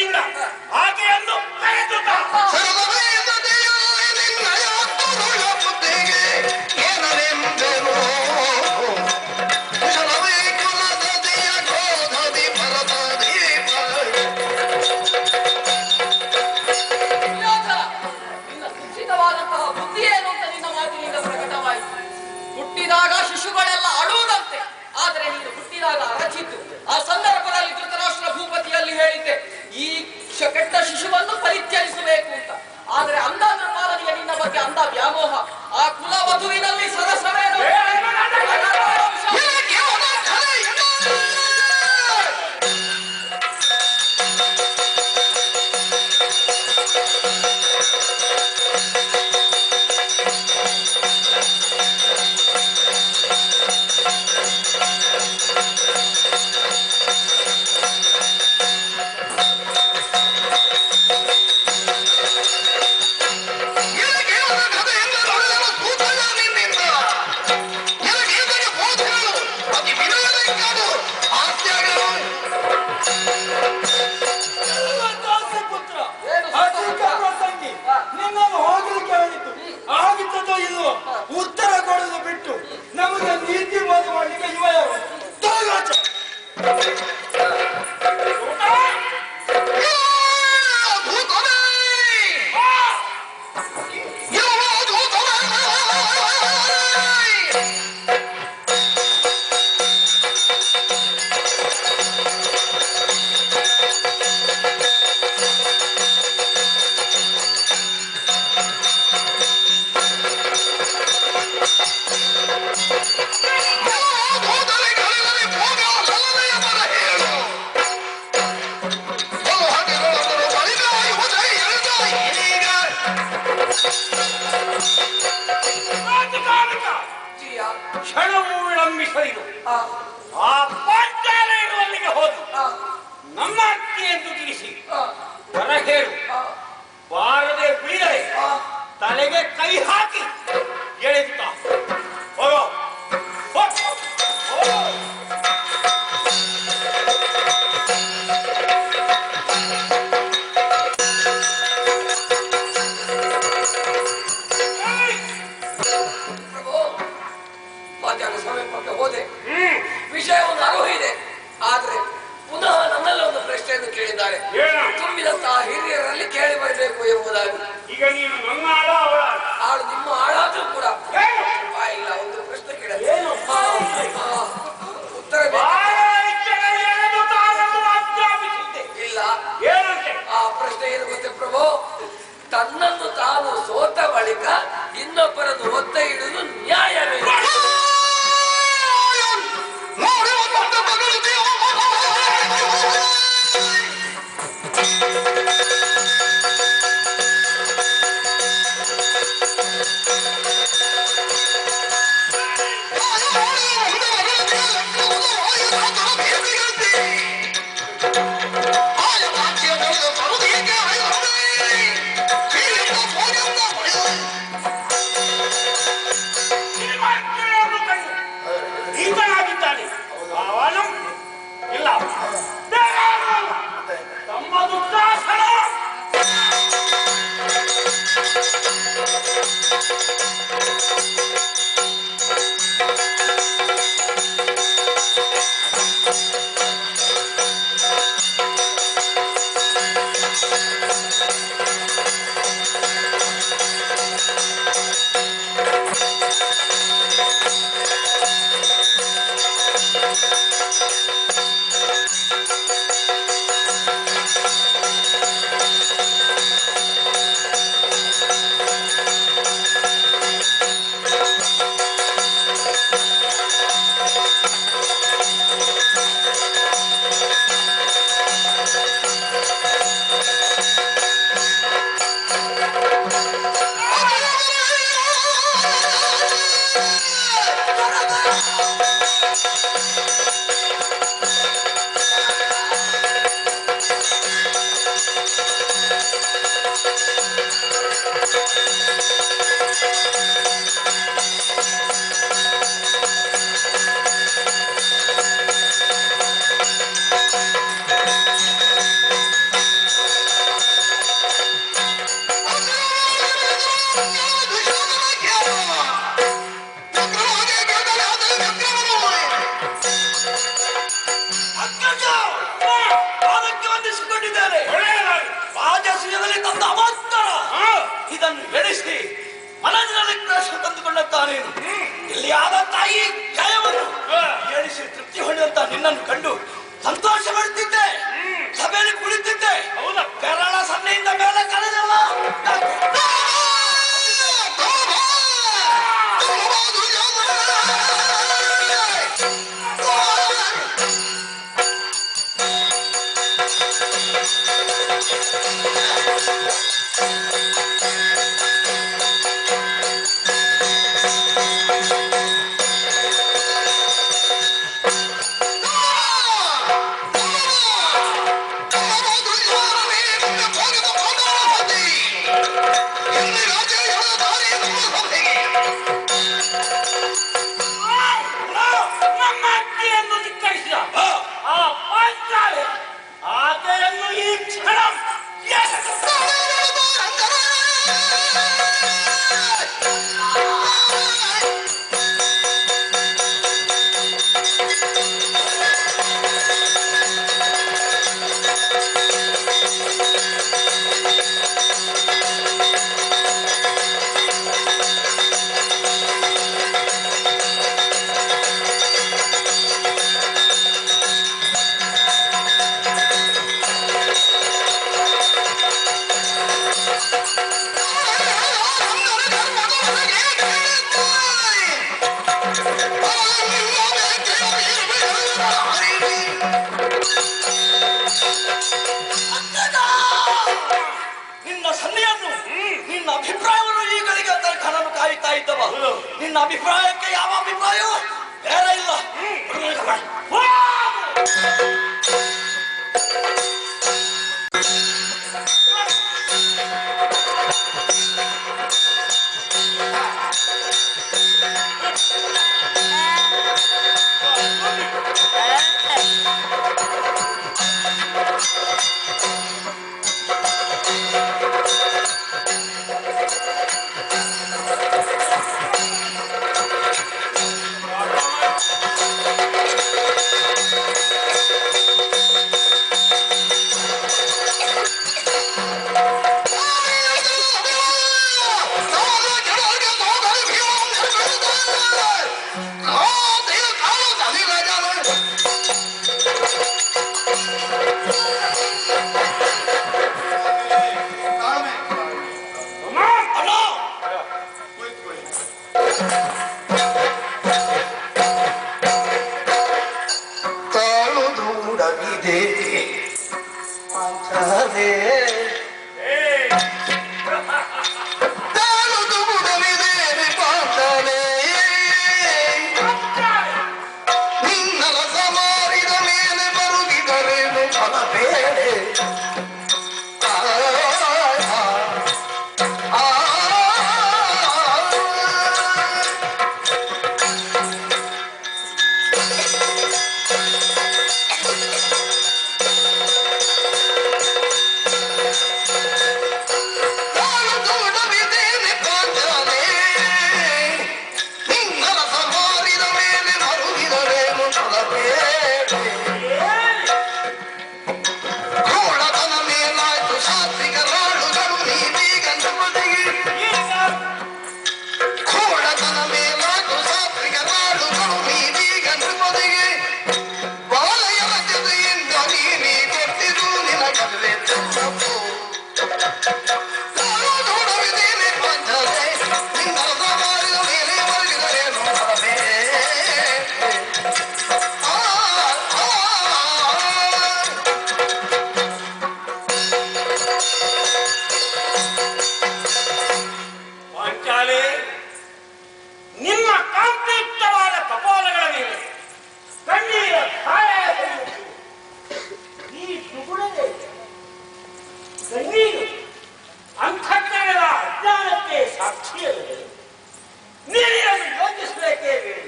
いんだ সে শিশু বল ಹೇಳಿದ್ದಾರೆ. ತುಂಬಿದಂತಹ ಹಿರಿಯರಲ್ಲಿ ಕೇಳಿ ಬರಬೇಕು ಎಂಬುದಾಗಿ. ಈಗ ನೀನು ನನ್ನ ಹಾಳ ನಿಮ್ಮ ಹಾಳಾದ್ರೂ ಕೂಡ. ಇಲ್ಲ ಒಂದು ಪ್ರಶ್ನೆ ಕೇಳಲ್ಲ ಉತ್ತರ ಇಲ್ಲ. ಆ ಪ್ರಶ್ನೆ ಏನು ಗೊತ್ತೇ ಪ್ರಭು? ತನ್ನನ್ನು ತಾನು ಸೋತ ಬಳಿಕ ಇನ್ನೊಬ್ಬರನ್ನು ಒತ್ತ ಇಡು Jackson. Thank you. ಸನ್ನೆಯನ್ನು ನಿನ್ನ ಅಭಿಪ್ರಾಯವನ್ನು ಈ ಅಂತ ತನಕ ನಾನು ಕಾಯುತ್ತಾ ಇದ್ದವ. ನಿನ್ನ ಅಭಿಪ್ರಾಯಕ್ಕೆ ಯಾವ ಅಭಿಪ್ರಾಯವೂ ಬೇರೆ ಇಲ್ಲ. देते। दे ಪಾಂಚಾಲೆ ನಿಮ್ಮ ಕಾಂತಿಯುಕ್ತವಾದ ಕಪಾಲಗಳ ಮೇಲೆ ಕಣ್ಣೀರ ಈ ಸುಗುಣವೇ ಕಣ್ಣೀರು ಅಂತಃಕರಣದ ಅಜ್ಞಾನಕ್ಕೆ ಸಾಕ್ಷಿಯಲ್ಲದೆ ನೀರಿಯನ್ನು ಯೋಚಿಸಬೇಕೇ ಬೇಡ.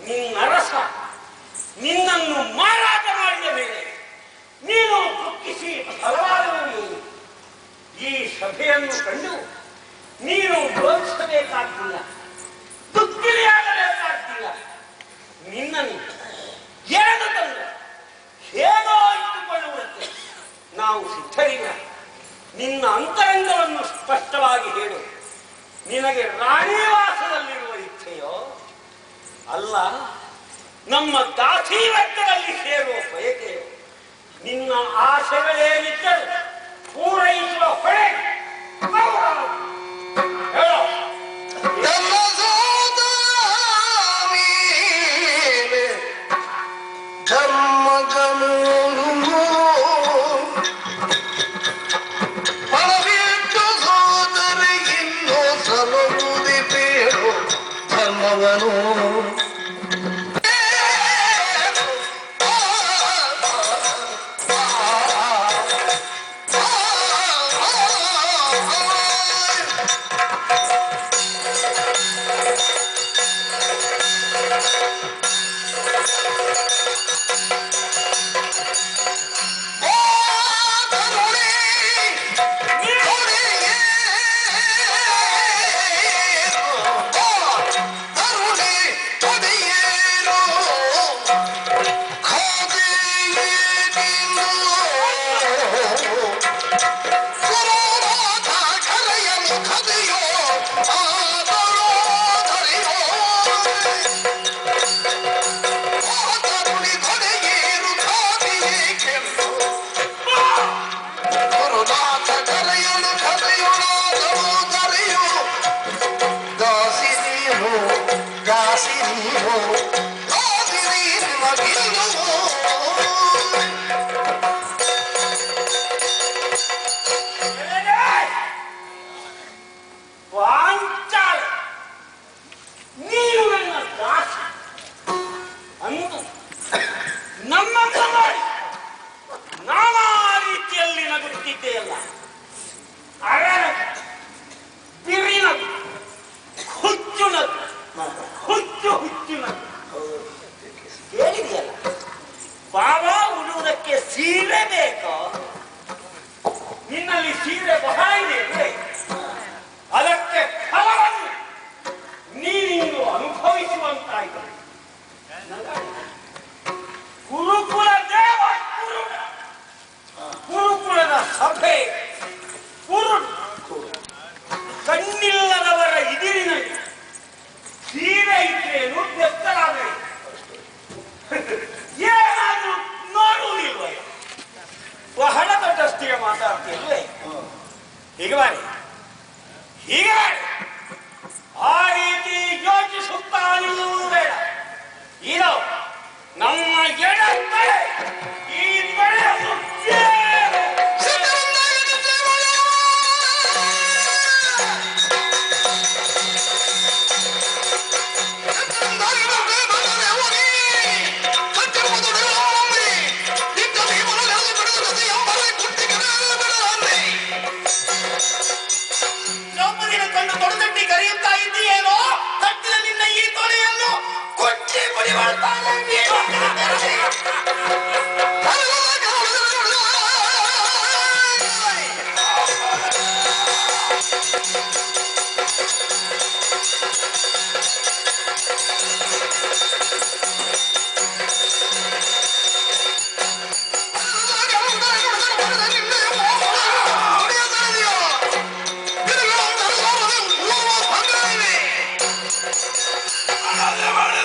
ನಿನ್ನ ರಸ ನಿನ್ನನ್ನು ಮಾರಾಟ ಮಾಡಿದ ಮೇಲೆ ನೀನು ದುಃಖಿಸಿ ಫಲವಾಗುವುದು ಈ ಸಭೆಯನ್ನು ಕಂಡು ನೀನು ಯೋಚಿಸಬೇಕಾಗಿಲ್ಲ ದುಃಖಿಯಾಗಬೇಕಾಗಿಲ್ಲ ನಿನ್ನನ್ನು ಎರಡು ತಂದು, ಹೇಗೋ ಇಟ್ಟುಕೊಳ್ಳುವಂತೆ ನಾವು ಸಿದ್ಧರಿಲ್ಲ. ನಿನ್ನ ಅಂತರಂಗವನ್ನು ಸ್ಪಷ್ಟವಾಗಿ ಹೇಳು. ನಿನಗೆ ರಾಣಿವಾಸದಲ್ಲಿರುವ ಇಚ್ಛೆಯೋ, ಅಲ್ಲ, ನಮ್ಮ ದಾಸಿವಟ್ಟದಲ್ಲಿ ಸೇರುವ ಬಯಕೆಯೋ, ನಿನ್ನ ಆಶೆಗಳೇನಿದ್ದರೂ ಪೂರೈಸುವ. ಹೇಳು I see you. Oh.